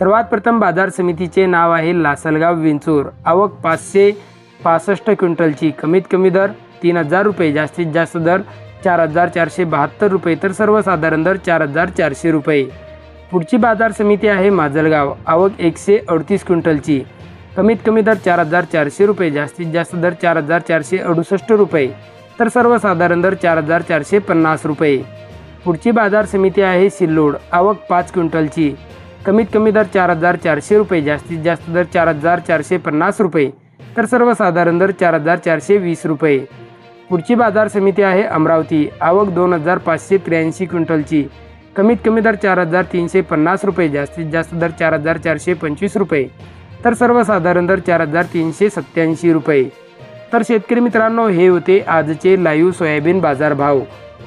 सर्वात प्रथम बाजार समितीचे नाव आहे लासलगाव विंचूर. आवक पाचशे पासष्ट क्विंटलची. कमीत कमी दर तीन हजार रुपये जास्तीत जास्त दर चार हजार चारशे बहात्तर रुपये तर सर्वसाधारण दर चार हजार चारशे रुपये. पुढची बाजार समिती आहे माजलगाव. आवक एकशे अडतीस क्विंटलची. कमीत कमी दर चार हजार चारशे रुपये जास्तीत जास्त दर चार हजार चारशे अडुसष्ट रुपये तर सर्वसाधारण दर चार हजार चारशे पन्नास रुपये. पुढची बाजार समिती आहे सिल्लोड. आवक पाच क्विंटलची. कमीत कमी दर चार हजार चारशे रुपये जास्तीत जास्त दर चार हजार चारशे पन्नास रुपये तर सर्वसाधारण दर चार हजार चारशे वीस रुपये. पुढची बाजार समिती आहे अमरावती. आवक दोन हजार पाचशे त्र्याऐंशी क्विंटलची. कमीत कमी दर चार हजार तीनशे पन्नास रुपये जास्तीत जास्त दर चार हजार चारशे पंचवीस रुपये तर सर्वसाधारण दर चार हजार तीनशे सत्त्याऐंशी रुपये. तर शेतकरी मित्रांनो हे होते आजचे लाईव्ह सोयाबीन बाजार भाव